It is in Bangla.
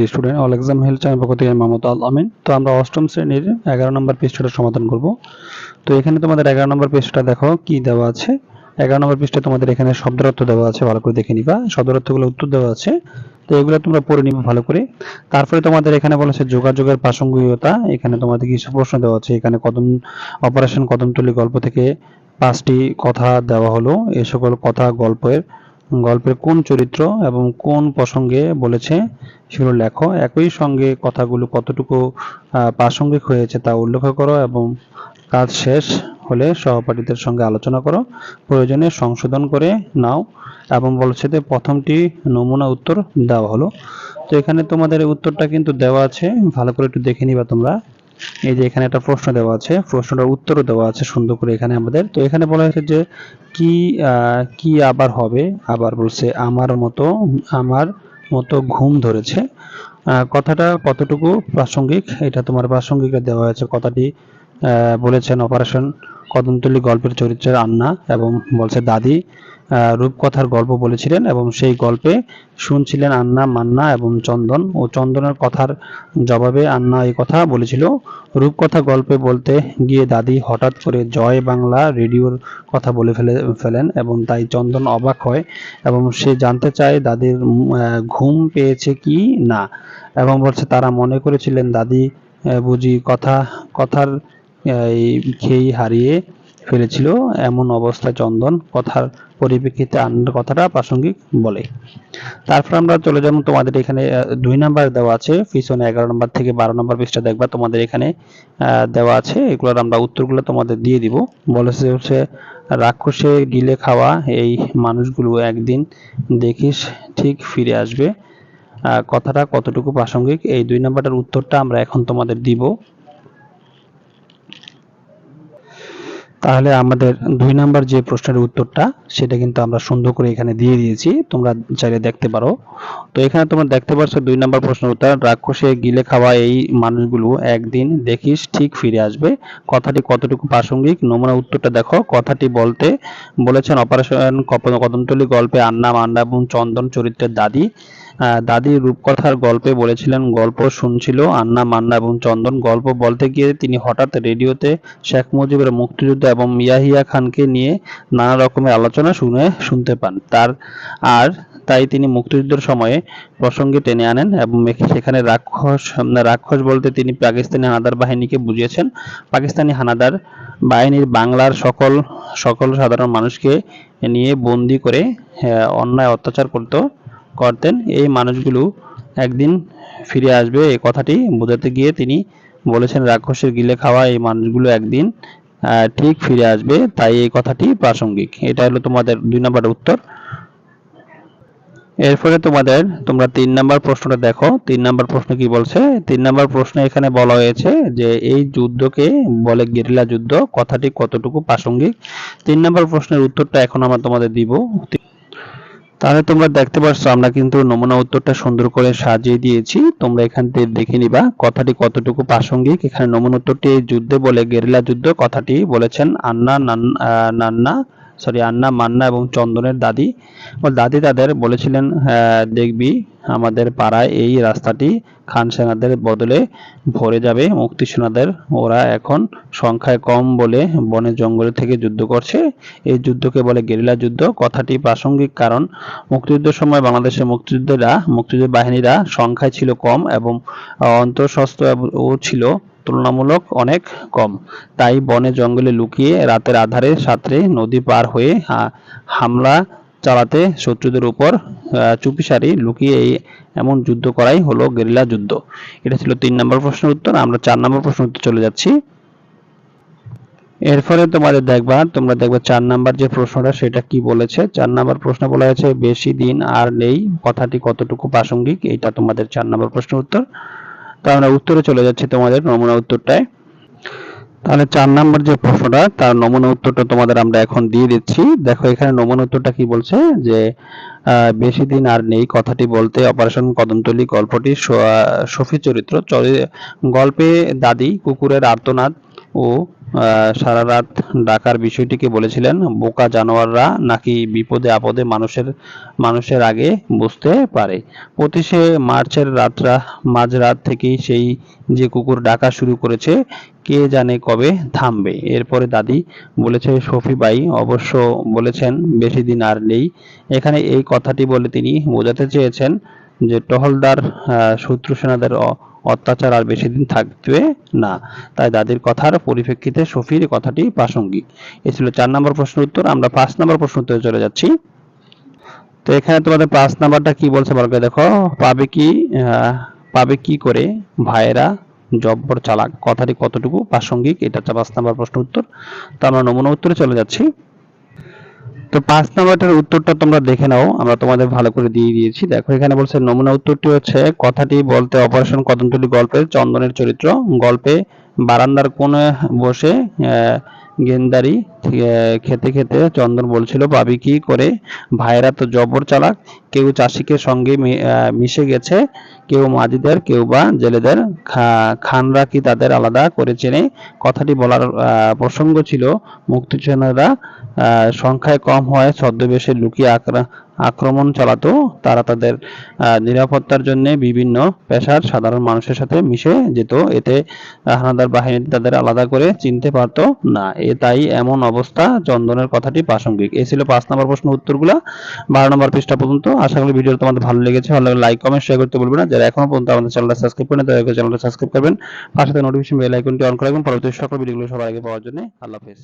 The student all exam health channel পক্ষ থেকে আমি আল আমিন তো আমরা অষ্টম শ্রেণির এগারো নম্বর পৃষ্ঠাটা সমাধান করব। তো এখানে তোমাদের এগারো নম্বর পৃষ্ঠাটা দেখো কি দেওয়া আছে। এগারো নম্বর পৃষ্ঠায় তোমাদের এখানে শব্দের অর্থ দেওয়া আছে, ভালো করে দেখে নিবা। শব্দের অর্থগুলো উত্তর দেওয়া আছে। তো এগুলো তোমরা পড়ে নিবে ভালো করে। তারপরে তোমাদের এখানে বলেছে যোগাযোগের প্রাসঙ্গিকতা। এখানে তোমাদের কিছু প্রশ্ন দেওয়া আছে। এখানে কদম, অপারেশন কদমতলী গল্প থেকে পাঁচটি কথা দেওয়া হলো। এ সকল কথা গল্পের গল্পের কোন চরিত্র এবং কোন প্রসঙ্গে বলেছে সেগুলো লেখো। একই সঙ্গে কথাগুলো কতটুকু প্রাসঙ্গিক হয়েছে তা উল্লেখ করো এবং কাজ শেষ হলে সহপাঠীদের সঙ্গে আলোচনা করো। প্রয়োজনে সংশোধন করে নাও এবং বলছে যে প্রথমটি নমুনা উত্তর দেওয়া হলো। তো এখানে তোমাদের উত্তরটা কিন্তু দেওয়া আছে। ভালো করে একটু দেখে নিবা তোমরা। এই যে এখানে একটা প্রশ্ন দেওয়া আছে, প্রশ্নটার উত্তরও দেওয়া আছে সুন্দর করে এখানে আমাদের। তো এখানে বলা হয়েছে যে, কি কি আবার হবে? আবার বলছে, আমার মতো আমার মতো ঘুম ধরেছে। কথাটা কতটুকু প্রাসঙ্গিক? এটা তোমার প্রাসঙ্গিক দেওয়া হয়েছে। কথাটি বলেছেন অপারেশন কদমতলী গল্পের চরিত্রের আন্না এবং বলছে, দাদি রূপকথার গল্প বলেছিলেন এবং সেই গল্পে শুনছিলেন আন্না, মান্না এবং চন্দন ও চন্দনের কথার জবাবে আন্না এই কথা বলেছিল, রূপকথা গল্পে বলতে গিয়ে দাদি হঠাৎ করে জয় বাংলা রেডিওর কথা বলে ফেলে, ফেলেন এবং তাই চন্দন অবাক হয় এবং সে জানতে চায় দাদির ঘুম পেয়েছে কি না এবং বলছে তারা মনে করেছিলেন দাদি বুঝি কথা, কথার এই খেই হারিয়ে ফেলেছিল, এমন অবস্থায় চন্দন কথার পরিপ্রেক্ষিতে আন্নার কথাটা প্রাসঙ্গিক বলে। তারপর আমরা চলে যাব তোমাদের এখানে দুই নাম্বার দেওয়া আছে, পিছনে এগারো নম্বর থেকে বারো নম্বর পৃষ্ঠা দেখবা তোমাদের এখানে দেওয়া আছে, এগুলোর আমরা উত্তরগুলো তোমাদের দিয়ে দিব। বলেছে হচ্ছে, রাক্ষসে গিলে খাওয়া, এই মানুষগুলো একদিন দেখিস ঠিক ফিরে আসবে। কথাটা কতটুকু প্রাসঙ্গিক, এই দুই নাম্বারটার উত্তরটা আমরা এখন তোমাদের দিব। তাহলে আমাদের দুই নাম্বার যে প্রশ্নের উত্তরটা, সেটা কিন্তু আমরা সুন্দর করে এখানে দিয়ে দিয়েছি। তোমরা চাইলে দেখতে পারো। তো এখানে তোমরা দেখতে পাচ্ছ দুই নাম্বার প্রশ্নের উত্তর, রাক্ষসে গিলে খাওয়া এই মানুষগুলো একদিন দেখিস ঠিক ফিরে আসবে। কথাটি কতটুকু প্রাসঙ্গিক? নমুনা উত্তরটা দেখো। কথাটি বলতে বলেছেন অপারেশন কদমতলী গল্পে আন্না মান্না এবং চন্দন চরিত্রের দাদি। দাদি রূপকথার গল্পে বলেছিলেন, গল্প শুনছিল আন্না, মান্না এবং চন্দন। গল্প বলতে গিয়ে তিনি হঠাৎ রেডিওতে শেখ মুজিবের মুক্তিযুদ্ধ এবং ইয়াহিয়া খানকে নিয়ে নানা রকমের আলোচনা শুনে, শুনতে পান। তার, আর তাই তিনি মুক্তিযুদ্ধের সময়ে প্রসঙ্গে টেনে আনেন এবং সেখানে রাক্ষস রাক্ষস বলতে তিনি পাকিস্তানি হানাদার বাহিনীকে বুঝিয়েছেন। পাকিস্তানি হানাদার বাহিনীর বাংলার সকল সকল সাধারণ মানুষকে নিয়ে বন্দি করে অন্যায় অত্যাচার করত। করতেন, এই মানুষগুলো একদিন ফিরে আসবে এই কথাটি বোঝাতে গিয়ে তিনি বলেছেন, রাক্ষসের গিলে খাওয়া এই মানুষগুলো একদিন ঠিক ফিরে আসবে। তাই এই কথাটি প্রাসঙ্গিক। এটা হলো তোমাদের দুই নম্বর উত্তর। এরপরে তোমাদের, তোমরা তিন নাম্বার প্রশ্নটা দেখো। তিন নাম্বার প্রশ্ন কি বলছে? তিন নাম্বার প্রশ্ন এখানে বলা হয়েছে যে, এই যুদ্ধকে বলে গেরিলা যুদ্ধ। কথাটি কতটুকু প্রাসঙ্গিক? তিন নাম্বার প্রশ্নের উত্তরটা এখন আমরা তোমাদের দিব। তাহলে তোমরা দেখতে পাচ্ছ আমরা কিন্তু নমুনা উত্তরটা সুন্দর করে সাজিয়ে দিয়েছি। তোমরা এখান থেকে দেখে নিবা, কথাটি কতটুকু প্রাসঙ্গিক। এখানে নমুনা উত্তরটি যুদ্ধ বলে, গেরিলা যুদ্ধ কথাটি বলেছেন আন্না নান্না। সরি আন্না, মান্না এবং চন্দনের দাদি। দাদি তাদের বলেছিলেন দেখবি, আমাদের পাড়ায় এই রাস্তাটি খান সেনাদের বদলে ভরে যাবে। মুক্তি সেনাদের ওরা এখন সংখ্যায় কম বলে বনে জঙ্গলে থেকে যুদ্ধ করছে। এই যুদ্ধকে বলে গেরিলা যুদ্ধ। কথাটি প্রাসঙ্গিক কারণ, মুক্তিযুদ্ধের সময় বাংলাদেশের মুক্তিযুদ্ধেরা, মুক্তিযুদ্ধ বাহিনীরা সংখ্যায় ছিল কম এবং অন্তঃশস্ত্র ও ছিল তুলনামূলক অনেক কম। তাই বনে জঙ্গলে লুকিয়ে রাতের আধারে সাঁতরে নদী পার হয়ে হামলা চালাতে শত্রুদের উপর চুপিসারি লুকিয়ে এই এমন যুদ্ধ করাই হলো গেরিলা যুদ্ধ। এটা ছিল তিন নম্বর প্রশ্নের উত্তর, আমরা চার নম্বর প্রশ্ন উত্তর চলে যাচ্ছি। এরপরে তোমাদের দেখবা, তোমরা দেখবা চার নাম্বার যে প্রশ্নটা, সেটা কি বলেছে? চার নাম্বার প্রশ্ন বলা হয়েছে, বেশি দিন আর নেই, কথাটি কতটুকু প্রাসঙ্গিক? এটা তোমাদের চার নাম্বার প্রশ্নের উত্তর। আমরা উত্তরে চলে যাচ্ছি তোমাদের নমুনা উত্তরটায়। তাহলে চার নাম্বার যে প্রশ্নটা, তার নমুনা উত্তরটা তোমাদের আমরা এখন দিয়ে দিচ্ছি। দেখো, এখানে নমুনা উত্তরটা কি বলছে? যে বেশি দিন আর নেই, কথাটি বলতে অপারেশন কদমতলি গল্পটি সফি চরিত্র, চরি- গল্পে দাদি, কুকুরের আর্তনাদ ও সারা রাত ডাকার বিষয়টিকে বলেছিলেন, বোকা জানোয়াররা নাকি বিপদে আপদে মানুষের মানুষের আগে বুঝতে পারে। পঁচিশে মার্চের রাতরা, মাঝরাত থেকেই সেই যে কুকুর ডাকা শুরু করেছে, কে জানে কবে থামবে। এরপরে দাদি বলেছে, শফি ভাই, অবশ্য বলেছেন, বেশি দিন আর নেই। এখানে এই কথাটি বলে তিনি বোঝাতে চেয়েছেন যে টহলদার শত্রু সেনাদের অত্যাচার আর বেশি দিন থাকবে না। তাই দাদির কথার পরিপ্রেক্ষিতে শফির কথাটি প্রাসঙ্গিক। এ ছিল চার নম্বর প্রশ্নের উত্তর। আমরা পাঁচ নম্বর প্রশ্ন উত্তরে চলে যাচ্ছি। তো এখানে তোমাদের পাঁচ নাম্বারটা কি বলছে বলকে দেখো। পাবে কি পাবে কি করে ভাইয়েরা জব্বর চালাক? কথাটি কতটুকু প্রাসঙ্গিক? এটা হচ্ছে পাঁচ নাম্বার প্রশ্ন উত্তর। তো আমরা নমুনা উত্তরে চলে যাচ্ছি। তো পাঁচ নম্বরটার উত্তরটা তোমরা দেখে নাও, আমরা তোমাদের ভালো করে দিয়ে দিয়েছি। দেখো, এখানে বলছে, নমুনা উত্তরটি হচ্ছে, কথাটি বলতে অপারেশন কদমতলি গল্পের চন্দনের চরিত্র। গল্পে বারান্দার কোণে বসে গেন্দারি খেতে খেতে চন্দন বলছিল, ভাবি কি করে? ভাইয়েরা তো জবর চালাক। কেউ চাষিকে সঙ্গে মিশে গেছে। কেউ মাঝিদের, কেউ বা জেলেদের। খানরা কি তাদের আলাদা করে চেনে? কথাটি বলার প্রসঙ্গ ছিল। মুক্তিযোদ্ধারা সংখ্যায় কম হয় ছদ্মবেশে লুকিয়ে আক্রা- আক্রমণ চালাতো। তারা তাদের নিরাপত্তার জন্য বিভিন্ন পেশার সাধারণ মানুষের সাথে মিশে যেত। এতে হানাদার বাহিনী তাদের আলাদা করে চিনতে পারতো না। এ তাই এমন অবস্থা, চন্দনের কথাটি প্রাসঙ্গিক। এই ছিল পাঁচ নম্বর প্রশ্ন উত্তরগুলো। বারো নম্বর পৃষ্ঠা পর্যন্ত। আশা করি ভিডিও তোমাদের ভালো লেগেছে। ভালো লাগলে লাইক কমেন্ট শেয়ার করতে বলবে না। যারা এখনও পর্যন্ত আমাদের চ্যানেলটা সাবস্ক্রাইব করেন তারা চ্যানেলটা সাবস্ক্রাইব করবেন। পাশে নোটিফিকেশন বেল আইকনটি অন করে রাখবেন। পরবর্তী সকল ভিডিওগুলো সবার আগে পাওয়ার জন্য। আল্লাহ হাফেজ।